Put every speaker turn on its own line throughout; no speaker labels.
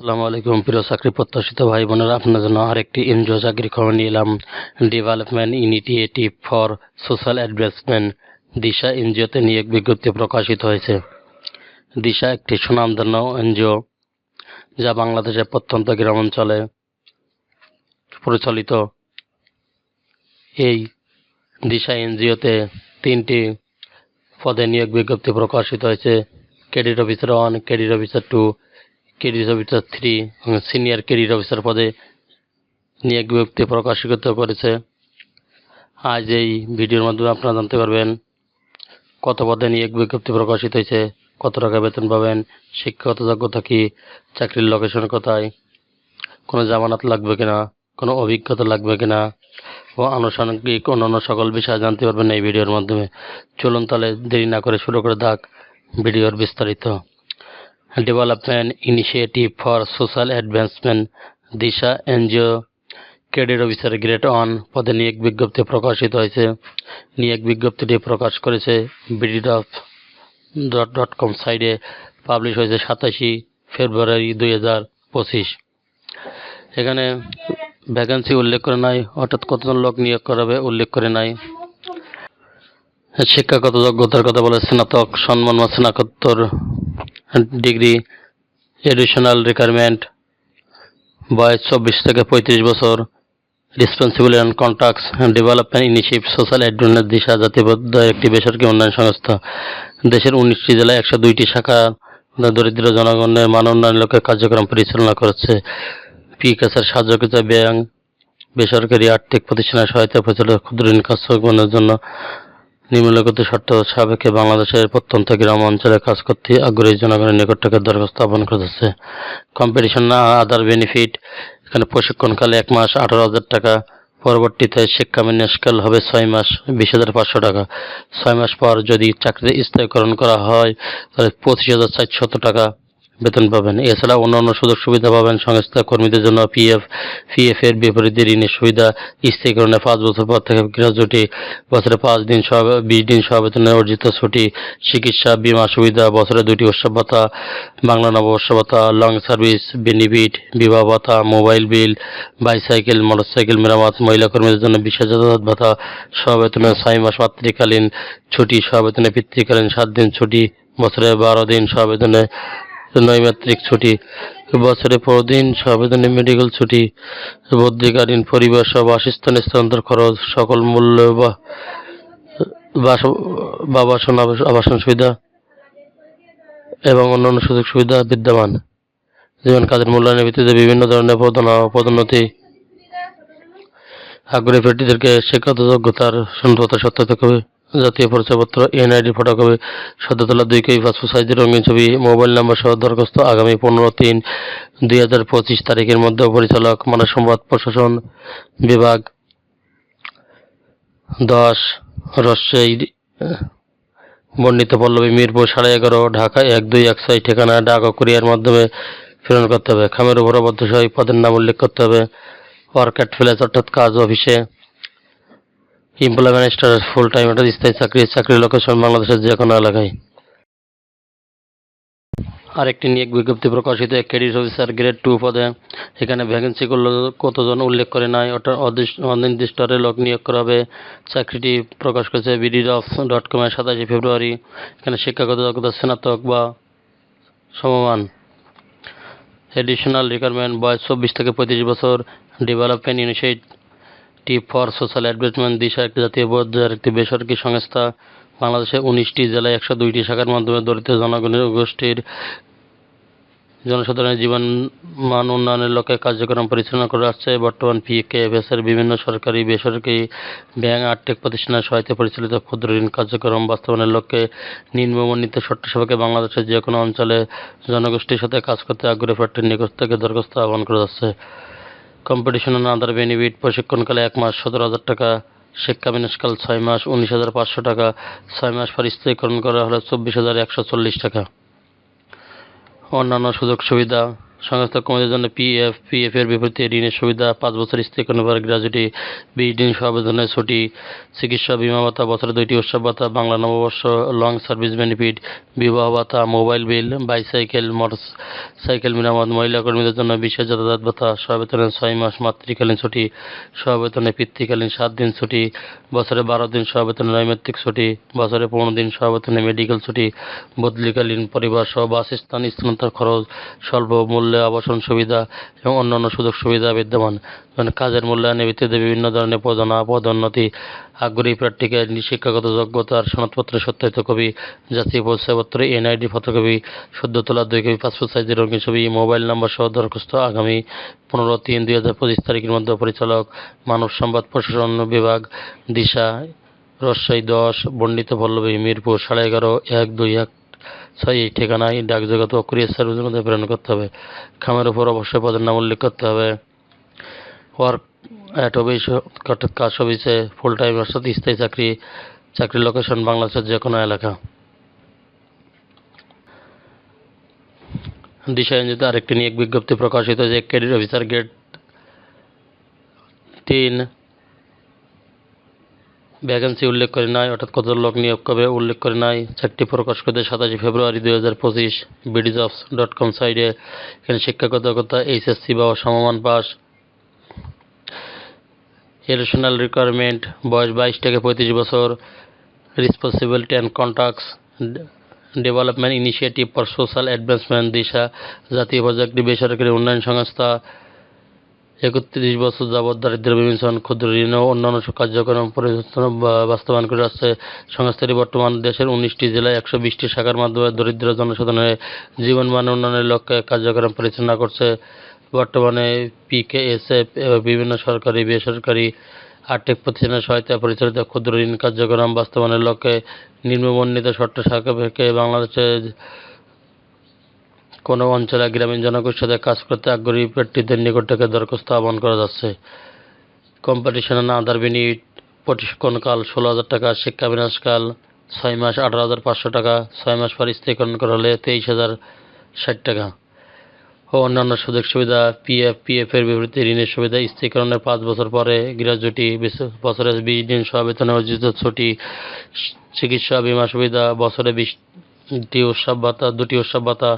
আসসালামু আলাইকুম। প্রিয় চাকরি প্রত্যাশিত ভাই বোনেরা, আপনার জন্য আরেকটি এনজিও চাকরি খবর নিয়ে এলাম। Development initiative for social advancement Disha এনজিওতে নিয়োগ বিজ্ঞপ্তি প্রকাশিত হয়েছে। দিশা একটি সুনামধন্য এনজিও, যা বাংলাদেশের প্রত্যন্ত গ্রাম অঞ্চলে পরিচালিত। এই দিশা এনজিওতে তিনটি পদে নিয়োগ বিজ্ঞপ্তি প্রকাশিত হয়েছে। Credit officer one credit officer two credit officer three senior credit officer পদে নিয়োগ বিজ্ঞপ্তি প্রকাশিত করেছে। আজ এই ভিডিওর মাধ্যমে আপনারা জানতে পারবেন কত পদে নিয়োগ বিজ্ঞপ্তি প্রকাশিত হয়েছে, কত টাকা বেতন পাবেন, শিক্ষাগত যোগ্যতা কি, চাকরির লোকেশন কোথায়, কোনো জামানত লাগবে কিনা, কোনো অভিজ্ঞতা লাগবে কিনা, ও আনুষঙ্গিক অন্যান্য সকল বিষয় জানতে পারবেন এই ভিডিওর মাধ্যমে। চলুন তাহলে দেরি না করে শুরু করে থাক ভিডিওর বিস্তারিত। Development initiative for social advancement Disha NGO credit officer grade one পদে নিয়োগ বিজ্ঞপ্তি প্রকাশিত হয়েছে। নিয়োগ বিজ্ঞপ্তিটি প্রকাশ করেছে বিডি ডট ডট কম সাইডে পাবলিশ হয়েছে সাতাশি ফেব্রুয়ারি দুই হাজার পঁচিশ। এখানে ভ্যাকেন্সি উল্লেখ করে নাই, অর্থাৎ কতজন লোক নিয়োগ করাবে উল্লেখ করে নাই। শিক্ষাগত যোগ্যতার কথা বলে স্নাতক সম্মান বা স্নাতকোত্তর ডিগ্রি এডিশনাল রিকোয়ারমেন্ট, বয়স চব্বিশ থেকে পঁয়ত্রিশ বছর responsible and contacts development initiative social advance Disha জাতিবদ্ধ একটি বেসরকারি উন্নয়ন সংস্থা। দেশের উনিশটি জেলায় একশো দুইটি শাখা দরিদ্র জনগণের মান উন্নয়ন লক্ষ্যে কার্যক্রম পরিচালনা করছে। পিকাসের সাহায্যকৃত ব্যাংক, বেসরকারি আর্থিক প্রতিষ্ঠানের সহায়তা পরিচালিত ক্ষুদ্র ঋণ কার্যক্রমের জন্য নিম্নলিখিত শর্ত সাপেক্ষে বাংলাদেশের প্রত্যন্ত গ্রাম অঞ্চলে কাজ করতে আগ্রহী জনগণের নিকট থেকে দরখাস্ত আহ্বান করতেছে কম্পিটিশন না আদার বেনিফিট এখানে প্রশিক্ষণকালে এক মাস আঠারো হাজার টাকা, পরবর্তীতে শিক্ষা বিন্যাসকাল হবে ছয় মাস বিশ হাজার পাঁচশো টাকা। ছয় মাস পর যদি চাকরিতে স্থায়ীকরণ করা হয়, তাহলে পঁচিশ হাজার চারশত টাকা। বেতন পাবেন। এছাড়া অন্যান্য সুযোগ সুবিধা পাবেন সংস্থা কর্মীদের জন্য পিএফ পিএফ এর বিপরীতে ঋণের সুবিধা স্থায়ীকরণে পাঁচ বছর পর থেকে গ্রাজুটি বছরে পাঁচ দিন সহ, বিশ দিন সহ বেতনে অর্জিত ছুটি, চিকিৎসা, বীমা সুবিধা, বছরে দুটি উৎসব ভাতা বাংলা নববর্ষ ভাতা লং সার্ভিস, বেনিফিট, বিবাহ ভাতা, মোবাইল বিল, বাইসাইকেল, মোটরসাইকেল মেরামত, মহিলা কর্মীদের জন্য বিশেষ যাতায়াত ভাতা সহ বেতনে ছয় মাস মাতৃকালীন ছুটি, সহ বেতনে পিতৃকালীন সাত দিন ছুটি, বছরে বারো দিন সহ বেতনে নৈমাত্রিক ছুটি। বছরে পনেরো দিন সবেদনে মেডিকেল ছুটি বদ্রিকালীন পরিবার সহ বাসস্থান স্থানান্তর খরচ, সকল মূল্য বা, বাস- বা আবাসন আবাসন সুবিধা এবং অন্যান্য সুযোগ সুবিধা বিদ্যমান। যেমন কাজের মূল্যায়নের ভিত্তিতে বিভিন্ন ধরনের পদোন্নতি। আগ্রহী প্রার্থীদেরকে শিক্ষাগত যোগ্যতার সন্ধ্যতা সত্যতা কবি জাতীয় পরিচয়পত্র, এনআইডি, ফটোকপি, সদ্যতলা দুই কপি পাসপোর্ট সাইজের রঙিন ছবি, মোবাইল নাম্বার সহ দরখাস্ত আগামী পনেরো তিন দুই হাজার পঁচিশ তারিখের মধ্যে পরিচালক, মানব সম্পদ প্রশাসন বিভাগ। দশ, রসই, বর্ণিত পল্লবী, মিরপুর সাড়ে এগারো, ঢাকা এক দুই এক ছয়, ঠিকানা ডাক ও কুরিয়ার মাধ্যমে প্রেরণ করতে হবে। খামের উপর অবদ্ধ সহ পদের নাম উল্লেখ করতে হবে। অ্যাট ফ্লেস অর্থাৎ কাজ অফিসে। এমপ্লয়মেন্ট স্টার ফুল টাইম অর্থাৎ স্থায়ী চাকরি, চাকরির লোকেশন বাংলাদেশের যে কোনো এলাকায়। আরেকটি নিয়োগ বিজ্ঞপ্তি প্রকাশিত ক্রেডিট অফিসার গ্রেড টু পদে। এখানে ভ্যাকেন্সি করলে কতজন উল্লেখ করে নাই, অর্থাৎ অদিস- অনির্দিষ্ট লোক নিয়োগ করা হবে। চাকরিটি প্রকাশ করেছে বিডি ডফ ডট কমের সাতাশে ফেব্রুয়ারি। এখানে শিক্ষাগত যোগ্যতা স্নাতক বা সমমান। এডিশনাল রিকোয়ারমেন্ট বয়স চব্বিশ থেকে পঁয়ত্রিশ বছর। Development initiative for social advertisement Disha, একটি জাতীয় পর্যায়ের একটি বেসরকারি সংস্থা বাংলাদেশের উনিশটি জেলায় একশো দুইটি শাখার মাধ্যমে দরিদ্র জনগণের গোষ্ঠীর জনসাধারণের জীবন মান উন্নয়নের লক্ষ্যে কার্যক্রম পরিচালনা করে আসছে। বর্তমান পিকেএফএস এর বিভিন্ন সরকারি, বেসরকারি ব্যাংক, আর্থিক প্রতিষ্ঠানের সহায়তা পরিচালিত ক্ষুদ্র ঋণ কার্যক্রম বাস্তবায়নের লক্ষ্যে নিম্নবর্ণিত শর্ত সাপেক্ষে বাংলাদেশের যে কোনো অঞ্চলে জনগোষ্ঠীর সাথে কাজ করতে আগ্রহী প্রার্থীর নিকট থেকে দরখাস্ত আহ্বান করা যাচ্ছে। কম্পিটিশন অন আদার বেনিফিট প্রশিক্ষণকালে এক মাস সতেরো হাজার টাকা, শিক্ষা বিনাশকাল ছয় মাস উনিশ হাজার পাঁচশো টাকা, ছয় মাস পর স্থায়ীকরণ করা হলে চব্বিশ হাজার একশো চল্লিশ টাকা। অন্যান্য সুযোগ সুবিধা সংস্থা কর্মীদের জন্য পিএফ পিএফ এর বিপরীতে ঋণের সুবিধা, পাঁচ বছর স্থায়ী কোনো গ্রাজুটি বিশ দিন সবেতনের ছুটি, চিকিৎসা, বিমা ভাতা, বছরে দুইটি উৎসব ভাতা, বাংলা নববর্ষ, লং সার্ভিস বেনিফিট, বিবাহ ভাতা, mobile bill, bicycle motorcycle মেরামত, মহিলা কর্মীদের জন্য বিশেষ যাতায়াত ভাতা সবেতনে ছয় মাস মাতৃকালীন ছুটি সবেতনে পিতৃকালীন সাত দিন ছুটি, বছরে বারো দিন সবেতনে নৈমিত্তিক ছুটি, বছরে পনেরো দিন সবেতনে মেডিকেল ছুটি, বদলিকালীন পরিবার সহ বাসস্থান স্থানান্তর খরচ স্বল্প মূল্যে আবাসন সুবিধা এবং অন্যান্য সুযোগ সুবিধা বিদ্যমান। যেমন কাজের মূল্যায়নের ভিত্তিতে বিভিন্ন ধরনের প্রদানা পদোন্নতি, আগ্রহী প্রার্থীকে শিক্ষাগত যোগ্যতার সনদপত্রের সত্যায়িত কপি, জাতীয় পরিচয়পত্র এনআইডি ফটোকপি, সদ্য তোলা দুই কপি, পাসপোর্ট সাইজের রঙিন ছবি, মোবাইল নম্বর সহ দরখাস্ত আগামী পনেরো তিন দুই হাজার পঁচিশ তারিখের মধ্যে পরিচালক, মানব সম্পদ প্রশাসন বিভাগ, দিশা রাজশাহী দশ, বন্ডিত পল্লবী, মিরপুর, সাড়ে এগারো, এক দুই এক। এই ঠিকানায় ডাকযোগত ও কুরিয়ার সার্ভিসের মধ্যে প্রেরণ করতে হবে। খামের উপর অবশ্যই পদের নাম উল্লেখ করতে হবে। ওয়ার্ক অ্যাট অফিস কাজ অফিসে ফুল টাইম অর্থাৎ স্থায়ী চাকরি, চাকরির লোকেশন বাংলাদেশের যে কোনো এলাকা। দিশা এনজিওতে আরেকটি নিয়োগ বিজ্ঞপ্তি প্রকাশিত যে ক্রেডিট অফিসার গ্রেড তিন। ভ্যাকেন্সি উল্লেখ করে নাই, অর্থাৎ কত লোক নিয়োগ করবে উল্লেখ করে নাই। চারটি প্রকাশ করতে সাতাশে ফেব্রুয়ারি দুই হাজার পঁচিশ। বিডিজবস ডট কম সাইটে এখানে শিক্ষাগত যোগ্যতা এইচএসসি বা সমমান পাস। এডিশনাল রিকোয়ারমেন্ট বয়স বাইশ থেকে পঁয়ত্রিশ বছর। Responsibility and contacts development initiative for social advancement Disha জাতীয় পর্যায়ে একটি বেসরকারি উন্নয়ন সংস্থা। একত্রিশ বছর যাবৎ দারিদ্র্য বিমোচন, ক্ষুদ্র ঋণ ও অন্যান্য কার্যক্রম পরিবর্তন বাস্তবায়ন করে আসছে। সংস্থাটি বর্তমান দেশের উনিশটি জেলায় একশো বিশটি শাখার মাধ্যমে দরিদ্র জনসাধারণের জীবনমান উন্নয়নের লক্ষ্যে কার্যক্রম পরিচালনা করছে। বর্তমানে পিকেএসএফ বিভিন্ন সরকারি, বেসরকারি আর্থিক প্রতিষ্ঠানের সহায়তায় পরিচালিত ক্ষুদ্র ঋণ কার্যক্রম বাস্তবায়নের লক্ষ্যে নিম্নবর্ণিত শর্ত সাপেক্ষে বাংলাদেশের কোনো অঞ্চলে গ্রামীণ জনগোষ্ঠীর সাথে কাজ করতে আগ্রহী প্রার্থীদের নিকট থেকে দরখাস্ত আহ্বান করা যাচ্ছে। কম্পিটিশন না আধার বেনিফিট প্রশিক্ষণকাল ষোলো হাজার টাকা, শিক্ষা বিনাশকাল ছয় মাস আঠারো হাজার পাঁচশো টাকা, ছয় মাস পর স্থায়ীকরণ করা হলে তেইশ হাজার ষাট টাকা। ও অন্যান্য সুযোগ সুবিধা, পিএফ এর বিপরীতে ঋণের সুবিধা স্থায়ীকরণের পাঁচ বছর পরে গ্রাজুটি বছরে বিশ দিন সহ বেতনে অর্জিত ছুটি, চিকিৎসা, বিমা সুবিধা, বছরে বিশটি উৎসব ভাতা দুটি উৎসব ভাতা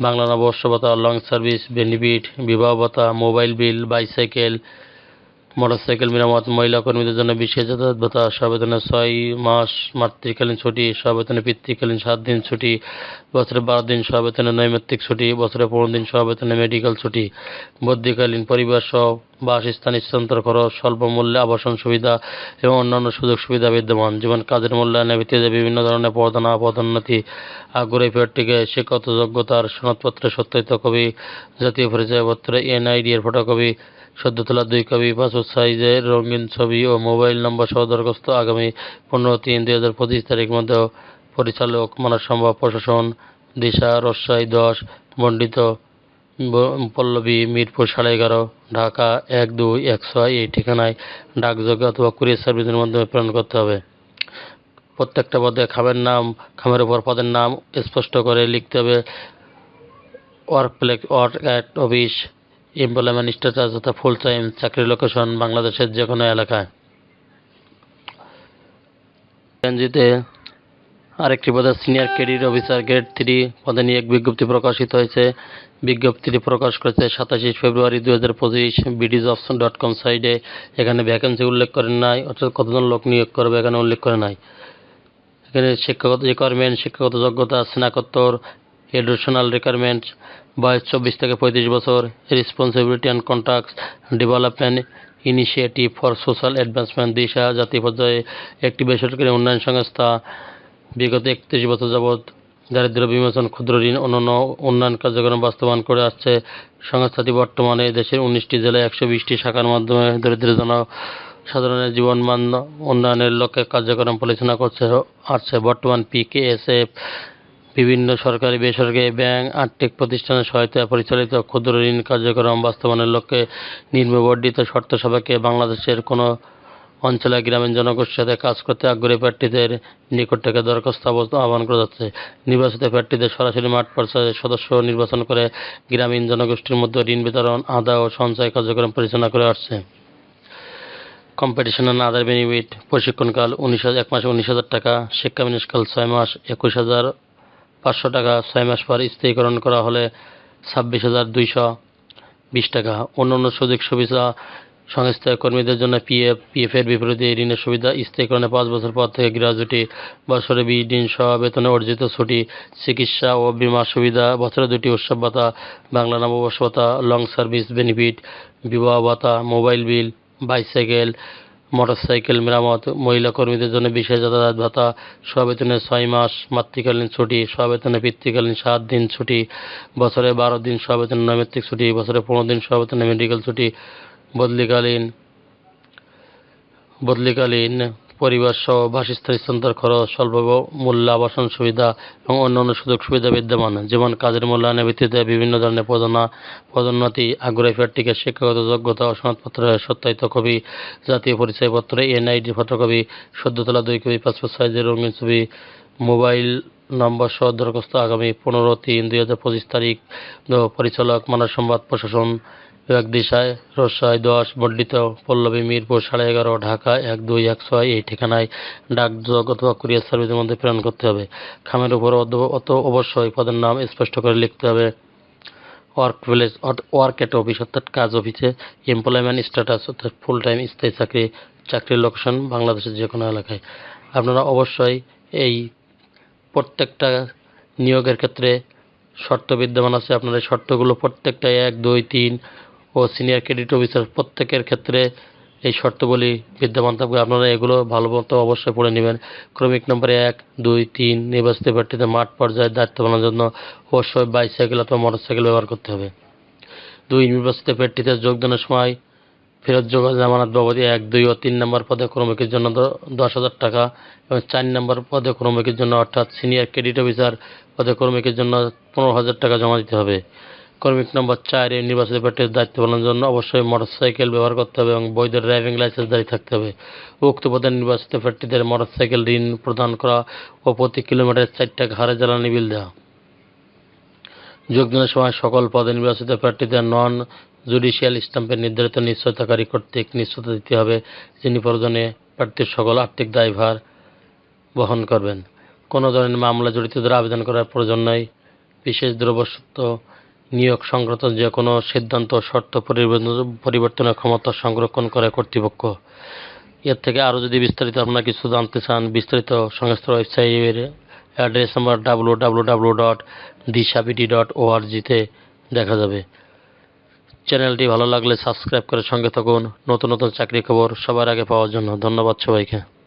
বাংলা নববর্ষ ভাতা লং সার্ভিস, বেনিফিট বিবাহ ভাতা মোবাইল বিল, বাইসাইকেল মোটরসাইকেল মেরামত, মহিলা কর্মীদের জন্য বিশেষ যাতায়াত ভাতা সবেতনে ছয় মাস মাতৃকালীন ছুটি সবেতনে পিতৃকালীন সাত দিন ছুটি, বছরে বারো দিন সবেতনে নৈমিত্তিক ছুটি, বছরে পনেরো দিন সবেতনে মেডিকেল ছুটি। বদ্যিকালীন পরিবার সহ বাসস্থান স্থানান্তর খরচ স্বল্প মূল্যে আবাসন সুবিধা এবং অন্যান্য সুযোগ সুবিধা বিদ্যমান। যেমন কাজের মূল্যায়নের ভিত্তিতে বিভিন্ন ধরনের পদনা পদোন্নতি আগ্রহী প্রার্থীকে শিক্ষাগত যোগ্যতার সনদপত্রের সত্যায়িত কবি, জাতীয় পরিচয়পত্র, এনআইডি এর ফটোকপি সদ্য তোলা দুই কপি পাসপোর্ট সাইজের রঙিন ছবি ও মোবাইল নম্বর সহ দরখাস্ত আগামী পনেরো তিন দুই হাজার পঁচিশ তারিখ মধ্যে পরিচালক মানব সম্ভব প্রশাসন, দিশা, রসাই দশ মণ্ডিত ব- পল্লবী, মিরপুর সাড়ে এগারো, ঢাকা এক দুই এক ছয়, এই ঠিকানায় ডাকযোগে অথবা কুরিয়ার সার্ভিসের মাধ্যমে প্রেরণ করতে হবে। প্রত্যেকটা পদে খামের নাম, খামের উপর পদের নাম স্পষ্ট করে লিখতে হবে। Work place work at office employment status তথা ফুল টাইম চাকরির লোকেশন বাংলাদেশের যে কোনো এলাকায়। এনজিতে আরেকটি পদে senior credit officer grade three পদে নিয়োগ বিজ্ঞপ্তি প্রকাশিত হয়েছে। বিজ্ঞপ্তিটি প্রকাশ করেছে সাতাশে ফেব্রুয়ারি দু হাজার পঁচিশ বিডিজ অপশন ডট কম সাইটে। এখানে ভ্যাকেন্সি উল্লেখ করেন নাই, অর্থাৎ কতজন লোক নিয়োগ করবে এখানে উল্লেখ করে নাই। এখানে শিক্ষাগত রিকোয়ারমেন্ট শিক্ষাগত যোগ্যতা, স্নাতকোত্তর এডুকেশনাল রিকোয়ারমেন্ট বয়স চব্বিশ থেকে পঁয়ত্রিশ বছর responsibility and contacts development initiative for social advancement Disha, জাতীয় পর্যায়ে একটি বেসরকারি উন্নয়ন সংস্থা, বিগত একত্রিশ বছর যাবৎ দারিদ্র্য বিমোচন, ক্ষুদ্র ঋণ, অন্যান্য উন্নয়ন কার্যক্রম বাস্তবায়ন করে আসছে। সংস্থাটি বর্তমানে দেশের উনিশটি জেলায় একশো বিশটি শাখার মাধ্যমে দরিদ্র জন সাধারণের জীবনমান উন্নয়নের লক্ষ্যে কার্যক্রম পরিচালনা করছে, আসছে। বর্তমান পিকেএসএফ বিভিন্ন সরকারি, বেসরকারি ব্যাংক, আর্থিক প্রতিষ্ঠানের সহায়তায় পরিচালিত ক্ষুদ্র ঋণ কার্যক্রম বাস্তবায়নের লক্ষ্যে নিম্নবর্ণিত শর্ত সাপেক্ষে বাংলাদেশের কোনো অঞ্চলে গ্রামীণ জনগোষ্ঠীর সাথে কাজ করতে আগ্রহী প্রার্থীদের নিকট থেকে দরখাস্ত আহ্বান করা যাচ্ছে। নির্বাচিত প্রার্থীদের সরাসরি মাঠ পর্যায়ে সদস্য নির্বাচন করে গ্রামীণ জনগোষ্ঠীর মধ্যে ঋণ বিতরণ, আদা ও সঞ্চয় কার্যক্রম পরিচালনা করে আসছে। কম্পিটিশন অ্যান্ড আদার বেনিফিট প্রশিক্ষণকাল উনিশ এক মাসে উনিশ হাজার টাকা, শিক্ষা বিনিয়োগকাল ছয় মাস একুশ হাজার পাঁচশো টাকা ছয় মাস পর স্থায়ীকরণ করা হলে ছাব্বিশ হাজার দুইশো বিশ টাকা। অন্যান্য সুযোগ সুবিধা সংস্থায় কর্মীদের জন্য পিএফ পিএফ এর বিপরীতে ঋণের সুবিধা স্থায়ীকরণে পাঁচ বছর পর থেকে গ্রাজুটি, বছরে বিশ দিন সহ বেতনে অর্জিত ছুটি, চিকিৎসা ও বীমা সুবিধা, বছরে দুটি উৎসব ভাতা, বাংলা নববর্ষ ভাতা, লং সার্ভিস বেনিফিট, বিবাহ ভাতা, মোবাইল বিল, বাইসাইকেল মোটরসাইকেল মেরামত মহিলা কর্মীদের জন্য বিশেষ যাতায়াত ভাতা, সবেতনে ছয় মাস মাতৃকালীন ছুটি, সবেতনে পিতৃকালীন সাত দিন ছুটি, বছরে বারো দিন সবেতনে নৈমিত্তিক ছুটি, বছরে পনেরো দিন সবেতনে মেডিকেল ছুটি, বদলিকালীন বদলিকালীন পরিবার সহ বাসস্থান স্থানান্তর খরচ, স্বল্প মূল্য আবাসন সুবিধা এবং অন্যান্য সুযোগ সুবিধা বিদ্যমান। যেমন কাজের মূল্যায়নের ভিত্তিতে বিভিন্ন ধরনের পদনা পদোন্নতি, আগ্রহী প্রার্থীকে শিক্ষাগত যোগ্যতা ও সনদপত্রের সত্যায়িত কবি জাতীয় পরিচয়পত্র, এনআইডি ফটোকপি সদ্য তোলা দুই কপি, পাসপোর্ট সাইজের রঙিন ছবি, মোবাইল নম্বর সহ দরখাস্ত আগামী পনেরো তিন দুই হাজার পঁচিশ তারিখ। পরিচালক, মানব সংবাদ প্রশাসন বিভাগ দিশায় রসায় দশ, বর্ধিত পল্লবী, মিরপুর সাড়ে এগারো, ঢাকা এক দুই, এক ছয়, এই ঠিকানায় ডাকযোগ অথবা কুরিয়ার সার্ভিসের মধ্যে প্রেরণ করতে হবে। খামের উপর অত- অবশ্যই পদের নাম স্পষ্ট করে লিখতে হবে। Work place work at office অর্থাৎ কাজ অফিসে এমপ্লয়মেন্ট স্ট্যাটাস অর্থাৎ ফুল টাইম স্থায়ী চাকরি, চাকরির লোকেশন বাংলাদেশের যে কোনো এলাকায়। আপনারা অবশ্যই এই প্রত্যেকটা নিয়োগের ক্ষেত্রে শর্ত বিদ্যমান আছে। আপনার এই শর্তগুলো প্রত্যেকটা এক, দুই, তিন ও সিনিয়র ক্রেডিট অফিসার প্রত্যেকের ক্ষেত্রে এই শর্তগুলি বিদ্যমান থাকবে। আপনারা এগুলো ভালো মতো অবশ্যই পড়ে নেবেন। ক্রমিক নম্বরে এক, দুই, তিন, নির্বাচিত প্রার্থীদের মাঠ পর্যায়ে দায়িত্ব পালনের জন্য অবশ্যই বাইসাইকেল অথবা মোটরসাইকেল ব্যবহার করতে হবে। দুই, নির্বাচিত প্রার্থীদের যোগদানের সময় ফেরত যোগ জামানত বাবদে এক, দুই ও তিন নম্বর পদে ক্রমিকের জন্য দশ হাজার টাকা এবং চার নম্বর পদে ক্রমিকের জন্য অর্থাৎ সিনিয়র ক্রেডিট অফিসার পদে ক্রমিকের জন্য পনেরো হাজার টাকা জমা দিতে হবে। কর্মিক নম্বর চারে নির্বাচিত প্রার্থীর দায়িত্ব পালনের জন্য অবশ্যই মোটরসাইকেল ব্যবহার করতে হবে এবং বৈধ ড্রাইভিং লাইসেন্স জারি থাকতে হবে। উক্ত পদে নির্বাচিত প্রার্থীদের মোটরসাইকেল ঋণ প্রদান করা ও প্রতি কিলোমিটারে চার টাকা হারে জ্বালানি বিল দেওয়া। যোগদানের সময় সকল পদে নির্বাচিত প্রার্থীদের নন জুডিশিয়াল স্ট্যাম্পের নির্ধারিত নিশ্চয়তাকারী কর্তৃক নিশ্চয়তা দিতে হবে, যিনি প্রয়োজনে প্রার্থীর সকল আর্থিক দায়ভার বহন করবেন। কোনো ধরনের মামলা জড়িতদের আবেদন করার প্রয়োজন নয় বিশেষ দ্রব্যসত্ব নিয়োগ সংক্রান্ত যে কোনো সিদ্ধান্ত শর্ত পরিবর্তন- পরিবর্তনের ক্ষমতা সংরক্ষণ করে কর্তৃপক্ষ। এর থেকে আরও যদি বিস্তারিত আপনারা কিছু জানতে চান, বিস্তারিত সংস্থার ওয়েবসাইটের address number W W W dot দিশাবিটি dot ওআরজিতে দেখা যাবে। চ্যানেলটি ভালো লাগলে সাবস্ক্রাইব করে সঙ্গে থাকুন। নতুন নতুন চাকরি খবর সবার আগে পাওয়ার জন্য ধন্যবাদ সবাইকে।